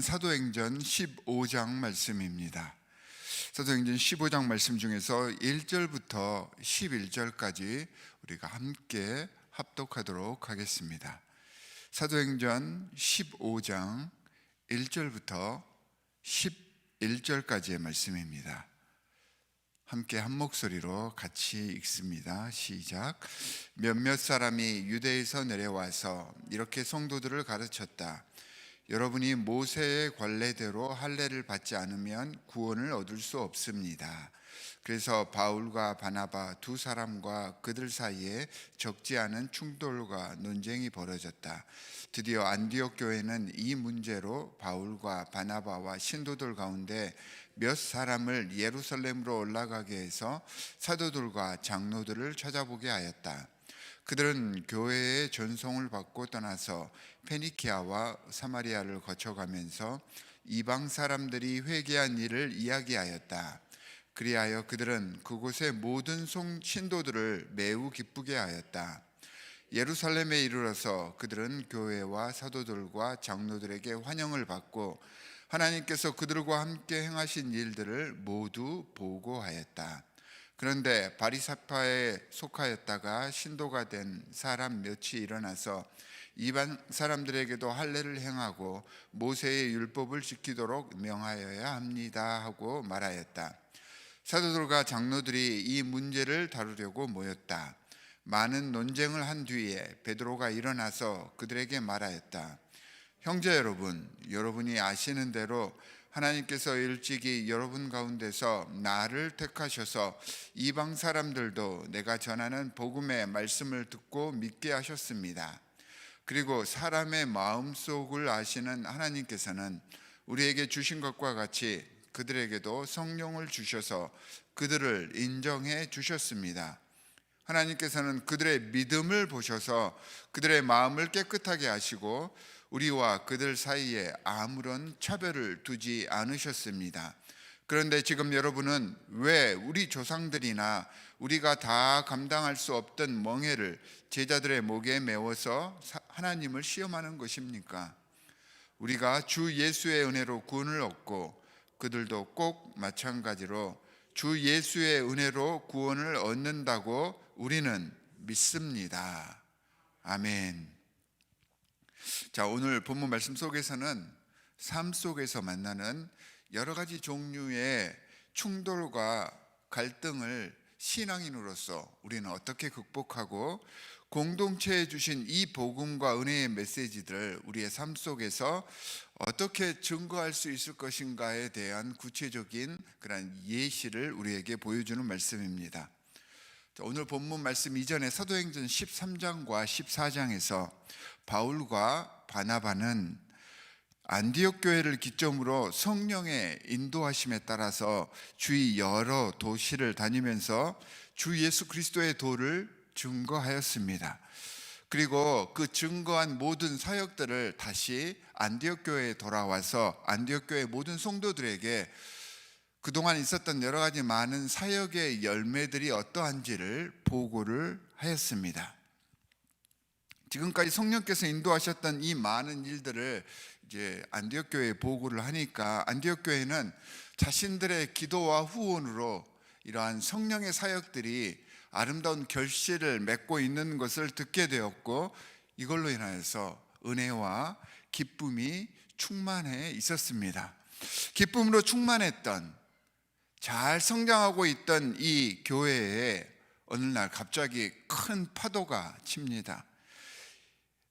사도행전 15장 말씀입니다. 사도행전 15장 말씀 중에서 1절부터 11절까지 우리가 함께 합독하도록 하겠습니다. 사도행전 15장 1절부터 11절까지의 말씀입니다. 함께 한 목소리로 같이 읽습니다. 시작. 몇몇 사람이 유대에서 내려와서 이렇게 성도들을 가르쳤다. 여러분이 모세의 관례대로 할례를 받지 않으면 구원을 얻을 수 없습니다. 그래서 바울과 바나바 두 사람과 그들 사이에 적지 않은 충돌과 논쟁이 벌어졌다. 드디어 안디옥 교회는 이 문제로 바울과 바나바와 신도들 가운데 몇 사람을 예루살렘으로 올라가게 해서 사도들과 장로들을 찾아보게 하였다. 그들은 교회의 전송을 받고 떠나서 페니키아와 사마리아를 거쳐가면서 이방 사람들이 회개한 일을 이야기하였다. 그리하여 그들은 그곳의 모든 송 신도들을 매우 기쁘게 하였다. 예루살렘에 이르러서 그들은 교회와 사도들과 장로들에게 환영을 받고 하나님께서 그들과 함께 행하신 일들을 모두 보고하였다. 그런데 바리사파에 속하였다가 신도가 된 사람 몇이 일어나서 이반 사람들에게도 할례를 행하고 모세의 율법을 지키도록 명하여야 합니다 하고 말하였다. 사도들과 장로들이 이 문제를 다루려고 모였다. 많은 논쟁을 한 뒤에 베드로가 일어나서 그들에게 말하였다. 형제 여러분, 여러분이 아시는 대로 하나님께서 일찍이 여러분 가운데서 나를 택하셔서 이방 사람들도 내가 전하는 복음의 말씀을 듣고 믿게 하셨습니다. 그리고 사람의 마음속을 아시는 하나님께서는 우리에게 주신 것과 같이 그들에게도 성령을 주셔서 그들을 인정해 주셨습니다. 하나님께서는 그들의 믿음을 보셔서 그들의 마음을 깨끗하게 하시고 우리와 그들 사이에 아무런 차별을 두지 않으셨습니다. 그런데 지금 여러분은 왜 우리 조상들이나 우리가 다 감당할 수 없던 멍해를 제자들의 목에 메워서 하나님을 시험하는 것입니까? 우리가 주 예수의 은혜로 구원을 얻고 그들도 꼭 마찬가지로 주 예수의 은혜로 구원을 얻는다고 우리는 믿습니다. 아멘. 자, 오늘 본문 말씀 속에서는 삶 속에서 만나는 여러 가지 종류의 충돌과 갈등을 신앙인으로서 우리는 어떻게 극복하고 공동체에 주신 이 복음과 은혜의 메시지들을 우리의 삶 속에서 어떻게 증거할 수 있을 것인가에 대한 구체적인 그런 예시를 우리에게 보여주는 말씀입니다. 오늘 본문 말씀 이전에 사도행전 13장과 14장에서 바울과 바나바는 안디옥 교회를 기점으로 성령의 인도하심에 따라서 주위 여러 도시를 다니면서 주 예수 그리스도의 도를 증거하였습니다. 그리고 그 증거한 모든 사역들을 다시 안디옥 교회에 돌아와서 안디옥 교회 모든 성도들에게 그동안 있었던 여러 가지 많은 사역의 열매들이 어떠한지를 보고를 하였습니다. 지금까지 성령께서 인도하셨던 이 많은 일들을 이제 안디옥 교회에 보고를 하니까 안디옥 교회는 자신들의 기도와 후원으로 이러한 성령의 사역들이 아름다운 결실을 맺고 있는 것을 듣게 되었고 이걸로 인하여서 은혜와 기쁨이 충만해 있었습니다. 기쁨으로 충만했던 잘 성장하고 있던 이 교회에 어느 날 갑자기 큰 파도가 칩니다.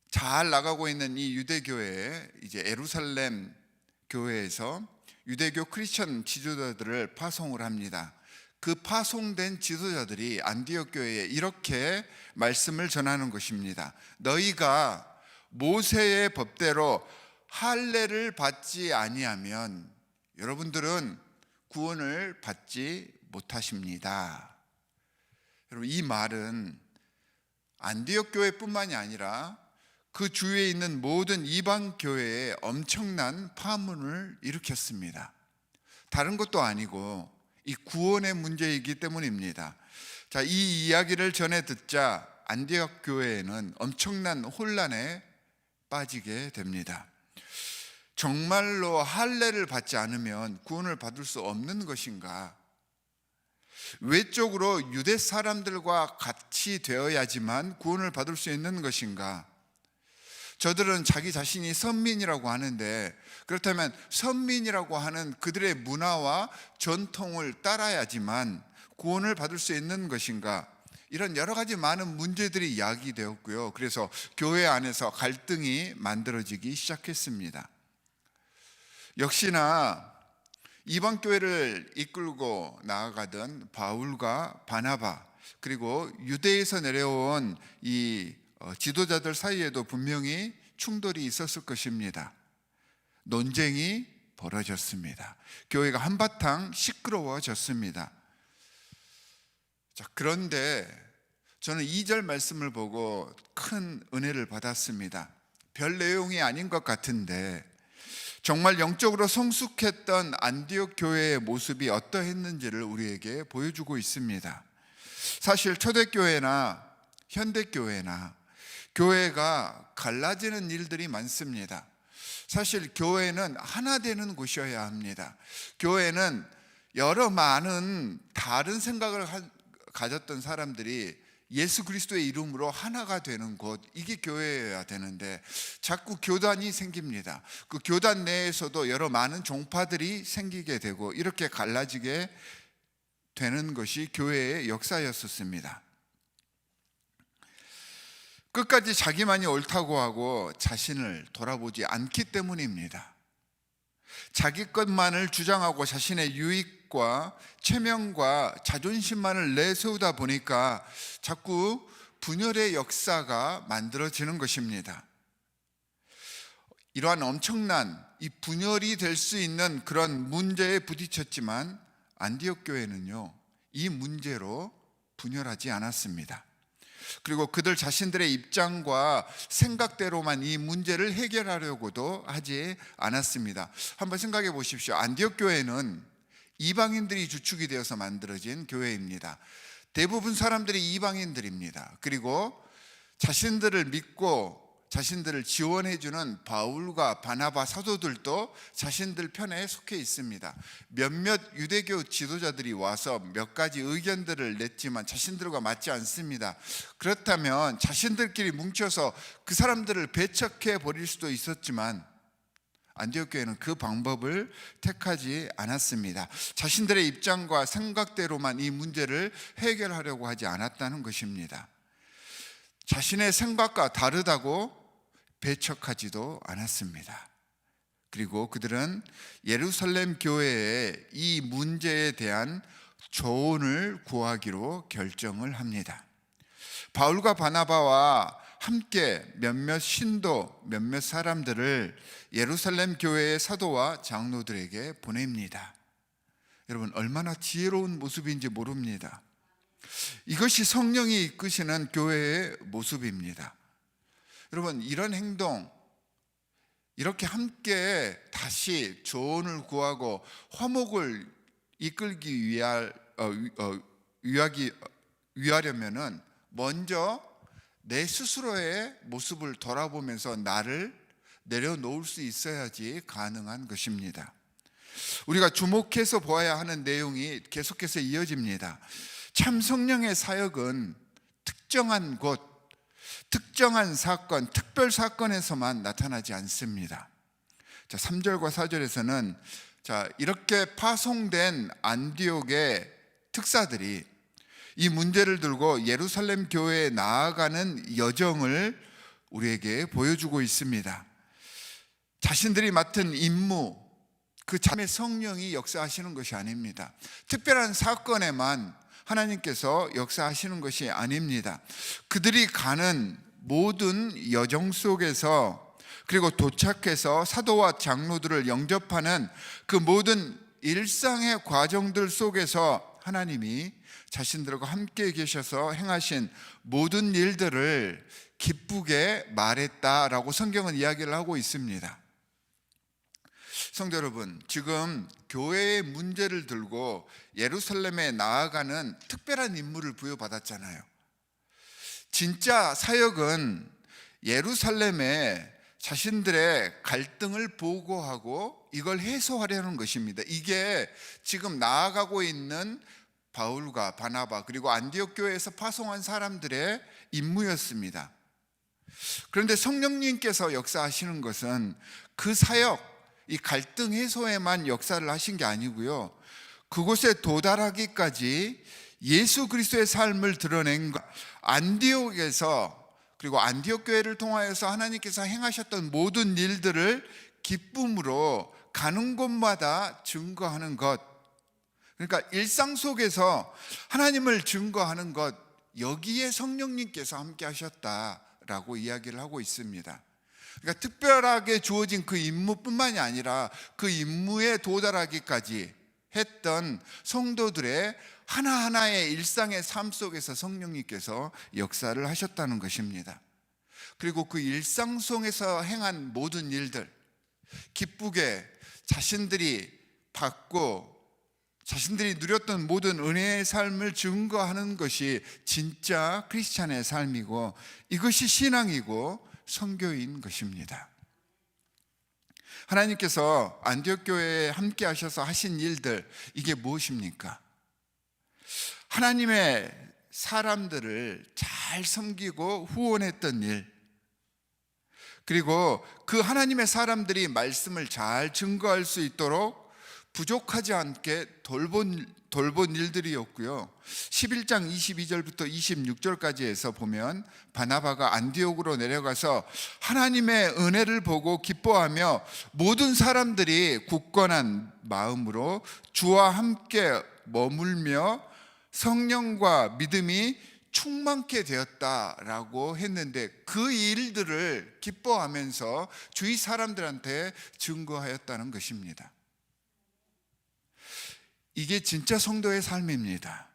잘 나가고 있는 이 유대교회 이제 에루살렘 교회에서 유대교 크리스천 지도자들을 파송을 합니다. 그 파송된 지도자들이 안디옥 교회에 이렇게 말씀을 전하는 것입니다. 너희가 모세의 법대로 할례를 받지 아니하면 여러분들은 구원을 받지 못하십니다. 여러분 이 말은 안디옥 교회뿐만이 아니라 그 주위에 있는 모든 이방 교회에 엄청난 파문을 일으켰습니다. 다른 것도 아니고 이 구원의 문제이기 때문입니다. 자, 이 이야기를 전해 듣자 안디옥 교회에는 엄청난 혼란에 빠지게 됩니다. 정말로 할례를 받지 않으면 구원을 받을 수 없는 것인가? 외적으로 유대 사람들과 같이 되어야지만 구원을 받을 수 있는 것인가? 저들은 자기 자신이 선민이라고 하는데 그렇다면 선민이라고 하는 그들의 문화와 전통을 따라야지만 구원을 받을 수 있는 것인가? 이런 여러 가지 많은 문제들이 야기되었고요. 그래서 교회 안에서 갈등이 만들어지기 시작했습니다. 역시나 이방 교회를 이끌고 나아가던 바울과 바나바 그리고 유대에서 내려온 이 어, 지도자들 사이에도 분명히 충돌이 있었을 것입니다. 논쟁이 벌어졌습니다. 교회가 한바탕 시끄러워졌습니다. 자, 그런데 저는 2절 말씀을 보고 큰 은혜를 받았습니다. 별 내용이 아닌 것 같은데 정말 영적으로 성숙했던 안디옥 교회의 모습이 어떠했는지를 우리에게 보여주고 있습니다. 사실 초대교회나 현대교회나 교회가 갈라지는 일들이 많습니다. 사실 교회는 하나 되는 곳이어야 합니다. 교회는 여러 많은 다른 생각을 하- 가졌던 사람들이 예수 그리스도의 이름으로 하나가 되는 곳 이게 교회여야 되는데 자꾸 교단이 생깁니다. 그 교단 내에서도 여러 많은 종파들이 생기게 되고 이렇게 갈라지게 되는 것이 교회의 역사였었습니다. 끝까지 자기만이 옳다고 하고 자신을 돌아보지 않기 때문입니다. 자기 것만을 주장하고 자신의 유익 과 체면과 자존심만을 내세우다 보니까 자꾸 분열의 역사가 만들어지는 것입니다. 이러한 엄청난 이 분열이 될 수 있는 그런 문제에 부딪혔지만 안디옥 교회는요 이 문제로 분열하지 않았습니다. 그리고 그들 자신들의 입장과 생각대로만 이 문제를 해결하려고도 하지 않았습니다. 한번 생각해 보십시오. 안디옥 교회는 이방인들이 주축이 되어서 만들어진 교회입니다. 대부분 사람들이 이방인들입니다. 그리고 자신들을 믿고 자신들을 지원해 주는 바울과 바나바 사도들도 자신들 편에 속해 있습니다. 몇몇 유대교 지도자들이 와서 몇 가지 의견들을 냈지만 자신들과 맞지 않습니다. 그렇다면 자신들끼리 뭉쳐서 그 사람들을 배척해 버릴 수도 있었지만 안디옥 교회는 그 방법을 택하지 않았습니다. 자신들의 입장과 생각대로만 이 문제를 해결하려고 하지 않았다는 것입니다. 자신의 생각과 다르다고 배척하지도 않았습니다. 그리고 그들은 예루살렘 교회에 이 문제에 대한 조언을 구하기로 결정을 합니다. 바울과 바나바와 함께 몇몇 신도, 몇몇 사람들을 예루살렘 교회의 사도와 장로들에게 보냅니다. 여러분, 얼마나 지혜로운 모습인지 모릅니다. 이것이 성령이 이끄시는 교회의 모습입니다. 여러분, 이런 행동, 이렇게 함께 다시 조언을 구하고 화목을 이끌기 위할, 어, 위- 어, 위하기, 위하려면은 먼저 내 스스로의 모습을 돌아보면서 나를 내려놓을 수 있어야지 가능한 것입니다. 우리가 주목해서 보아야 하는 내용이 계속해서 이어집니다. 참 성령의 사역은 특정한 곳, 특정한 사건, 특별 사건에서만 나타나지 않습니다. 자, 3절과 4절에서는 자, 이렇게 파송된 안디옥의 특사들이 이 문제를 들고 예루살렘 교회에 나아가는 여정을 우리에게 보여주고 있습니다. 자신들이 맡은 임무, 그 참의 성령이 역사하시는 것이 아닙니다. 특별한 사건에만 하나님께서 역사하시는 것이 아닙니다. 그들이 가는 모든 여정 속에서 그리고 도착해서 사도와 장로들을 영접하는 그 모든 일상의 과정들 속에서 하나님이 자신들과 함께 계셔서 행하신 모든 일들을 기쁘게 말했다라고 성경은 이야기를 하고 있습니다. 성도 여러분, 지금 교회의 문제를 들고 예루살렘에 나아가는 특별한 임무를 부여받았잖아요. 진짜 사역은 예루살렘에 자신들의 갈등을 보고하고 이걸 해소하려는 것입니다. 이게 지금 나아가고 있는 바울과 바나바 그리고 안디옥 교회에서 파송한 사람들의 임무였습니다. 그런데 성령님께서 역사하시는 것은 그 사역, 이 갈등 해소에만 역사를 하신 게 아니고요. 그곳에 도달하기까지 예수 그리스도의 삶을 드러낸 것, 안디옥에서 그리고 안디옥 교회를 통하여서 하나님께서 행하셨던 모든 일들을 기쁨으로 가는 곳마다 증거하는 것. 그러니까 일상 속에서 하나님을 증거하는 것 여기에 성령님께서 함께 하셨다라고 이야기를 하고 있습니다. 그러니까 특별하게 주어진 그 임무뿐만이 아니라 그 임무에 도달하기까지 했던 성도들의 하나하나의 일상의 삶 속에서 성령님께서 역사를 하셨다는 것입니다. 그리고 그 일상 속에서 행한 모든 일들, 기쁘게 자신들이 받고 자신들이 누렸던 모든 은혜의 삶을 증거하는 것이 진짜 크리스찬의 삶이고 이것이 신앙이고 선교인 것입니다. 하나님께서 안디옥 교회에 함께 하셔서 하신 일들 이게 무엇입니까? 하나님의 사람들을 잘 섬기고 후원했던 일 그리고 그 하나님의 사람들이 말씀을 잘 증거할 수 있도록 부족하지 않게 돌본, 돌본 일들이었고요. 11장 22절부터 26절까지 해서 보면 바나바가 안디옥으로 내려가서 하나님의 은혜를 보고 기뻐하며 모든 사람들이 굳건한 마음으로 주와 함께 머물며 성령과 믿음이 충만케 되었다라고 했는데 그 일들을 기뻐하면서 주위 사람들한테 증거하였다는 것입니다. 이게 진짜 성도의 삶입니다.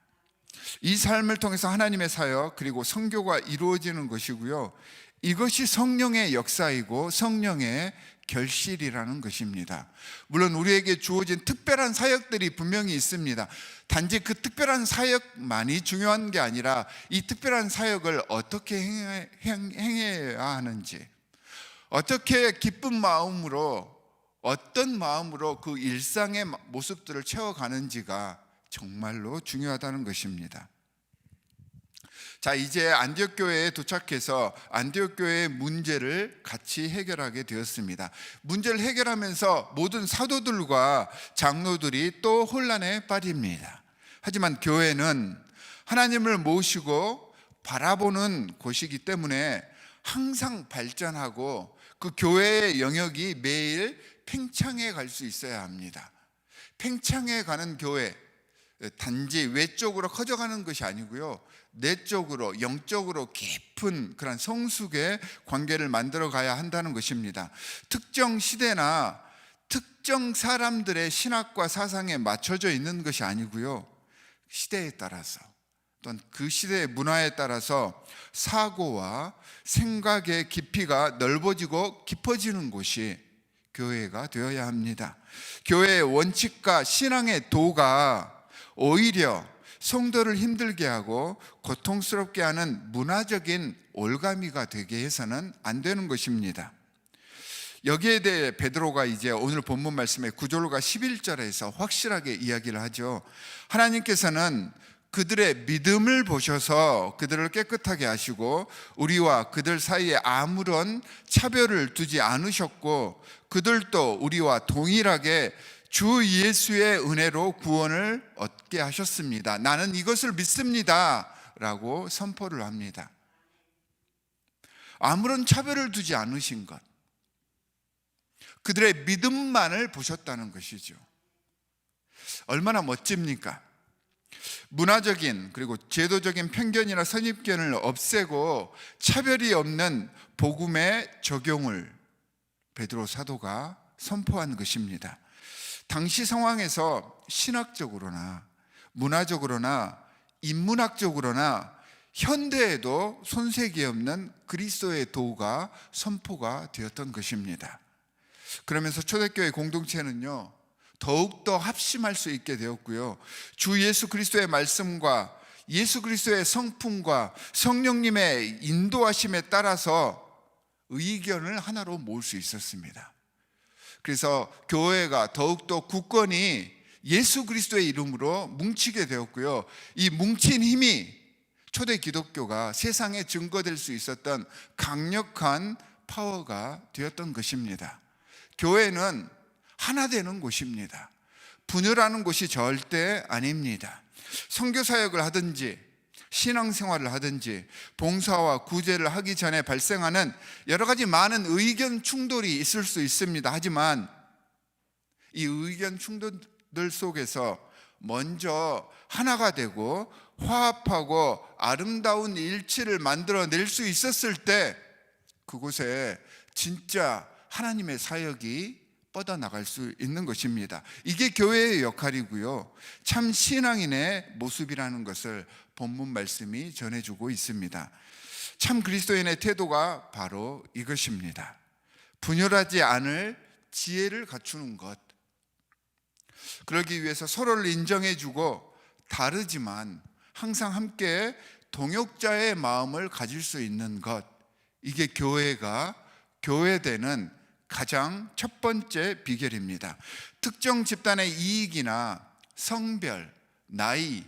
이 삶을 통해서 하나님의 사역 그리고 성교가 이루어지는 것이고요. 이것이 성령의 역사이고 성령의 결실이라는 것입니다. 물론 우리에게 주어진 특별한 사역들이 분명히 있습니다. 단지 그 특별한 사역만이 중요한 게 아니라 이 특별한 사역을 어떻게 행해, 행해야 하는지, 어떻게 기쁜 마음으로 어떤 마음으로 그 일상의 모습들을 채워가는지가 정말로 중요하다는 것입니다. 자, 이제 안디옥 교회에 도착해서 안디옥 교회의 문제를 같이 해결하게 되었습니다. 문제를 해결하면서 모든 사도들과 장로들이 또 혼란에 빠집니다. 하지만 교회는 하나님을 모시고 바라보는 곳이기 때문에 항상 발전하고 그 교회의 영역이 매일 팽창해 갈 수 있어야 합니다. 팽창해 가는 교회, 단지 외적으로 커져가는 것이 아니고요. 내적으로, 영적으로 깊은 그런 성숙의 관계를 만들어 가야 한다는 것입니다. 특정 시대나 특정 사람들의 신학과 사상에 맞춰져 있는 것이 아니고요. 시대에 따라서 또는 그 시대의 문화에 따라서 사고와 생각의 깊이가 넓어지고 깊어지는 곳이 교회가 되어야 합니다. 교회의 원칙과 신앙의 도가 오히려 성도를 힘들게 하고 고통스럽게 하는 문화적인 올가미가 되게 해서는 안 되는 것입니다. 여기에 대해 베드로가 이제 오늘 본문 말씀의 9절과 11절에서 확실하게 이야기를 하죠. 하나님께서는 그들의 믿음을 보셔서 그들을 깨끗하게 하시고 우리와 그들 사이에 아무런 차별을 두지 않으셨고 그들도 우리와 동일하게 주 예수의 은혜로 구원을 얻게 하셨습니다. 나는 이것을 믿습니다. 라고 선포를 합니다. 아무런 차별을 두지 않으신 것. 그들의 믿음만을 보셨다는 것이죠. 얼마나 멋집니까? 문화적인 그리고 제도적인 편견이나 선입견을 없애고 차별이 없는 복음의 적용을 베드로 사도가 선포한 것입니다. 당시 상황에서 신학적으로나 문화적으로나 인문학적으로나 현대에도 손색이 없는 그리스도의 도가 선포가 되었던 것입니다. 그러면서 초대교회 공동체는요, 더욱더 합심할 수 있게 되었고요. 주 예수 그리스도의 말씀과 예수 그리스도의 성품과 성령님의 인도하심에 따라서 의견을 하나로 모을 수 있었습니다. 그래서 교회가 더욱더 굳건히 예수 그리스도의 이름으로 뭉치게 되었고요. 이 뭉친 힘이 초대 기독교가 세상에 증거될 수 있었던 강력한 파워가 되었던 것입니다. 교회는 하나 되는 곳입니다. 분열하는 곳이 절대 아닙니다. 선교 사역을 하든지 신앙생활을 하든지 봉사와 구제를 하기 전에 발생하는 여러 가지 많은 의견 충돌이 있을 수 있습니다. 하지만 이 의견 충돌들 속에서 먼저 하나가 되고 화합하고 아름다운 일치를 만들어낼 수 있었을 때 그곳에 진짜 하나님의 사역이 뻗어나갈 수 있는 것입니다. 이게 교회의 역할이고요. 참 신앙인의 모습이라는 것을 본문 말씀이 전해주고 있습니다. 참 그리스도인의 태도가 바로 이것입니다. 분열하지 않을 지혜를 갖추는 것. 그러기 위해서 서로를 인정해주고 다르지만 항상 함께 동역자의 마음을 가질 수 있는 것. 이게 교회가 교회되는 가장 첫 번째 비결입니다. 특정 집단의 이익이나 성별, 나이,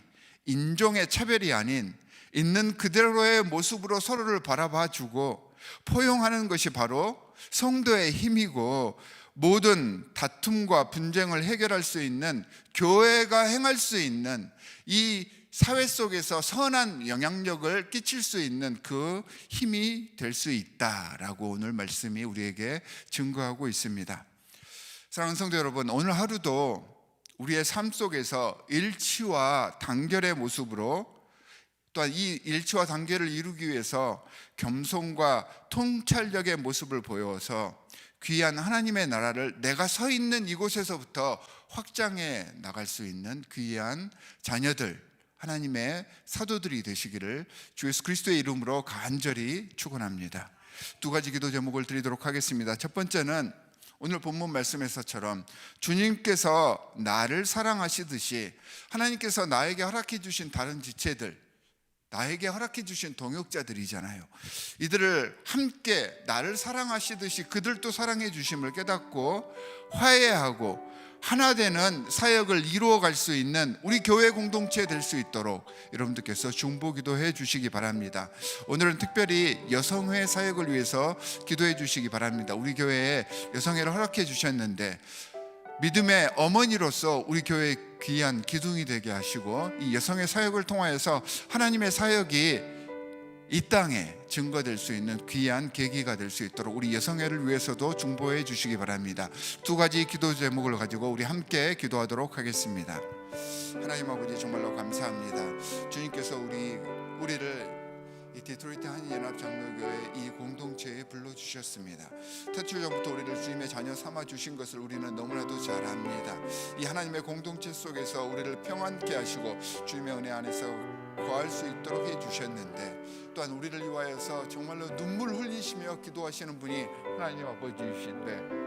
인종의 차별이 아닌 있는 그대로의 모습으로 서로를 바라봐 주고 포용하는 것이 바로 성도의 힘이고 모든 다툼과 분쟁을 해결할 수 있는 교회가 행할 수 있는 이 사회 속에서 선한 영향력을 끼칠 수 있는 그 힘이 될 수 있다라고 오늘 말씀이 우리에게 증거하고 있습니다. 사랑하는 성도 여러분, 오늘 하루도 우리의 삶 속에서 일치와 단결의 모습으로 또한 이 일치와 단결을 이루기 위해서 겸손과 통찰력의 모습을 보여서 귀한 하나님의 나라를 내가 서 있는 이곳에서부터 확장해 나갈 수 있는 귀한 자녀들 하나님의 사도들이 되시기를 주 예수 그리스도의 이름으로 간절히 축원합니다. 두 가지 기도 제목을 드리도록 하겠습니다. 첫 번째는 오늘 본문 말씀에서처럼 주님께서 나를 사랑하시듯이 하나님께서 나에게 허락해 주신 다른 지체들 나에게 허락해 주신 동역자들이잖아요. 이들을 함께 나를 사랑하시듯이 그들도 사랑해 주심을 깨닫고 화해하고 하나 되는 사역을 이루어 갈 수 있는 우리 교회 공동체 될 수 있도록 여러분들께서 중보 기도 해 주시기 바랍니다. 오늘은 특별히 여성회 사역을 위해서 기도해 주시기 바랍니다. 우리 교회에 여성회를 허락해 주셨는데 믿음의 어머니로서 우리 교회의 귀한 기둥이 되게 하시고 이 여성의 사역을 통하여서 하나님의 사역이 이 땅에 증거될 수 있는 귀한 계기가 될 수 있도록 우리 여성회를 위해서도 중보해 주시기 바랍니다. 두 가지 기도 제목을 가지고 우리 함께 기도하도록 하겠습니다. 하나님 아버지 정말로 감사합니다. 주님께서 우리 우리를 이 디트로이트 한인연합 장로교회 이 공동체에 불러 주셨습니다. 태초 전부터 우리를 주님의 자녀 삼아 주신 것을 우리는 너무나도 잘 압니다. 이 하나님의 공동체 속에서 우리를 평안케 하시고 주님의 은혜 안에서 거할 수 있도록 해 주셨는데 또한 우리를 위하여서 정말로 눈물 흘리시며 기도하시는 분이 하나님 아버지이신데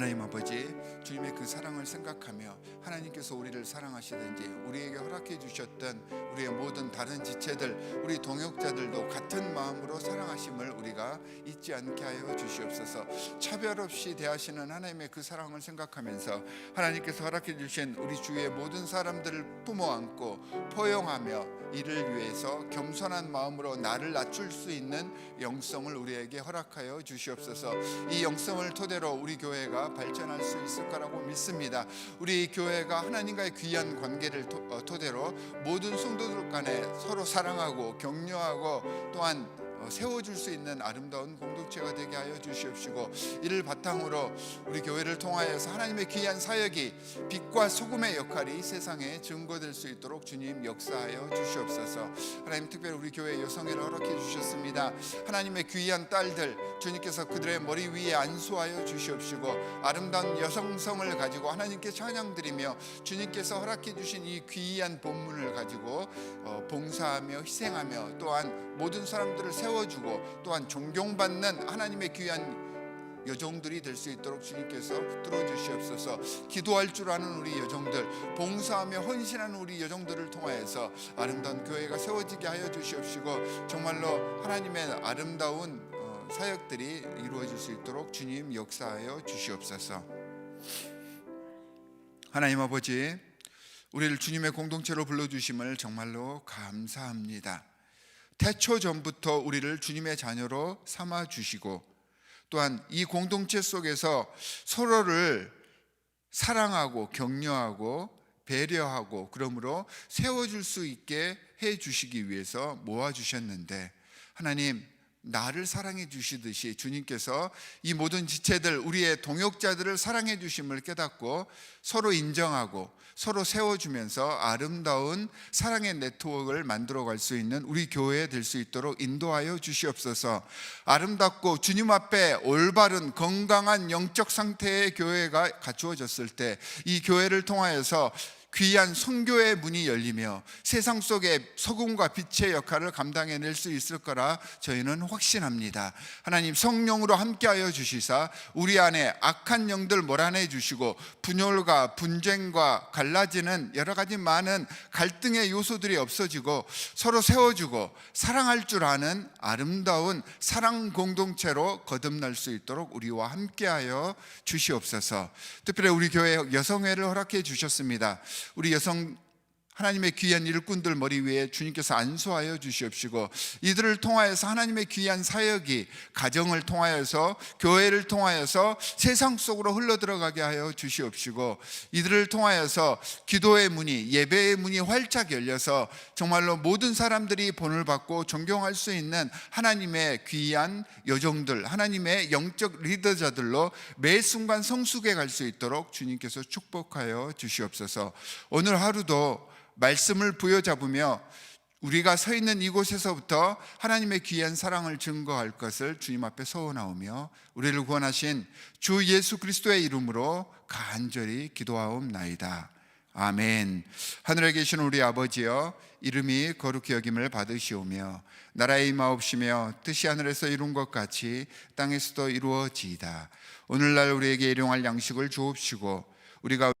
하나님 아버지 주님의 그 사랑을 생각하며 하나님께서 우리를 사랑하시든지 우리에게 허락해 주셨던 우리의 모든 다른 지체들 우리 동역자들도 같은 마음으로 사랑하심을 우리가 잊지 않게 하여 주시옵소서. 차별 없이 대하시는 하나님의 그 사랑을 생각하면서 하나님께서 허락해 주신 우리 주위의 모든 사람들을 품어 안고 포용하며 이를 위해서 겸손한 마음으로 나를 낮출 수 있는 영성을 우리에게 허락하여 주시옵소서. 이 영성을 토대로 우리 교회가 발전할 수 있을 거라고 믿습니다. 우리 교회가 하나님과의 귀한 관계를 토, 어, 토대로 모든 성도들 간에 서로 사랑하고 격려하고 또한 어, 세워줄 수 있는 아름다운 공동체가 되게 하여 주시옵시고 이를 바탕으로 우리 교회를 통하여서 하나님의 귀한 사역이 빛과 소금의 역할이 세상에 증거될 수 있도록 주님 역사하여 주시옵소서. 하나님 특별히 우리 교회 여성회를 허락해 주셨습니다. 하나님의 귀한 딸들 주님께서 그들의 머리 위에 안수하여 주시옵시고 아름다운 여성성을 가지고 하나님께 찬양드리며 주님께서 허락해 주신 이 귀한 본문을 가지고 어, 봉사하며 희생하며 또한 모든 사람들을 세워 주고 또한 존경받는 하나님의 귀한 여종들이 될 수 있도록 주님께서 붙들어 주시옵소서. 기도할 줄 아는 우리 여종들, 봉사하며 헌신하는 우리 여종들을 통하여서 아름다운 교회가 세워지게 하여 주시옵시고 정말로 하나님의 아름다운 어, 사역들이 이루어질 수 있도록 주님 역사하여 주시옵소서. 하나님 아버지, 우리를 주님의 공동체로 불러주심을 정말로 감사합니다. 태초 전부터 우리를 주님의 자녀로 삼아 주시고 또한 이 공동체 속에서 서로를 사랑하고 격려하고 배려하고 그러므로 세워줄 수 있게 해 주시기 위해서 모아 주셨는데 하나님 나를 사랑해 주시듯이 주님께서 이 모든 지체들 우리의 동역자들을 사랑해 주심을 깨닫고 서로 인정하고 서로 세워주면서 아름다운 사랑의 네트워크를 만들어 갈 수 있는 우리 교회 될수 있도록 인도하여 주시옵소서. 아름답고 주님 앞에 올바른 건강한 영적 상태의 교회가 갖추어졌을 때 이 교회를 통하여서 귀한 선교의 문이 열리며 세상 속에 소금과 빛의 역할을 감당해낼 수 있을 거라 저희는 확신합니다. 하나님 성령으로 함께하여 주시사 우리 안에 악한 영들 몰아내 주시고 분열과 분쟁과 갈라지는 여러 가지 많은 갈등의 요소들이 없어지고 서로 세워주고 사랑할 줄 아는 아름다운 사랑 공동체로 거듭날 수 있도록 우리와 함께하여 주시옵소서. 특별히 우리 교회 여성회를 허락해 주셨습니다. 우리 여성 하나님의 귀한 일꾼들 머리 위에 주님께서 안수하여 주시옵시고 이들을 통하여서 하나님의 귀한 사역이 가정을 통하여서 교회를 통하여서 세상 속으로 흘러 들어가게 하여 주시옵시고 이들을 통하여서 기도의 문이 예배의 문이 활짝 열려서 정말로 모든 사람들이 본을 받고 존경할 수 있는 하나님의 귀한 여종들 하나님의 영적 리더자들로 매 순간 성숙해 갈 수 있도록 주님께서 축복하여 주시옵소서. 오늘 하루도 말씀을 부여잡으며 우리가 서 있는 이곳에서부터 하나님의 귀한 사랑을 증거할 것을 주님 앞에 서원하오며 우리를 구원하신 주 예수 그리스도의 이름으로 간절히 기도하옵나이다. 아멘. 하늘에 계신 우리 아버지여 이름이 거룩히 여김을 받으시오며 나라의 임하옵시며 뜻이 하늘에서 이룬 것 같이 땅에서도 이루어지이다. 오늘날 우리에게 일용할 양식을 주옵시고 우리가